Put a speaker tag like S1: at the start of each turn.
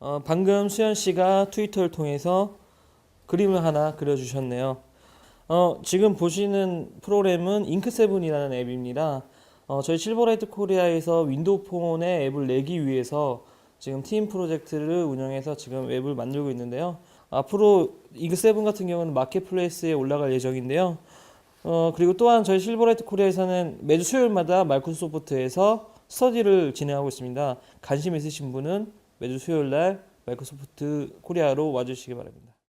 S1: 어, 방금 수현 씨가 트위터를 통해서 그림을 하나 그려주셨네요. 어, 지금 보시는 프로그램은 잉크세븐이라는 앱입니다. 어, 저희 실버라이트 코리아에서 윈도우 폰에 앱을 내기 위해서 지금 팀 프로젝트를 운영해서 지금 웹을 만들고 있는데요. 앞으로 잉크세븐 같은 경우는 마켓플레이스에 올라갈 예정인데요. 어, 그리고 또한 저희 실버라이트 코리아에서는 매주 수요일마다 마이크로소프트에서 스터디를 진행하고 있습니다. 관심 있으신 분은 매주 수요일 날 마이크로소프트 코리아로 와주시기 바랍니다.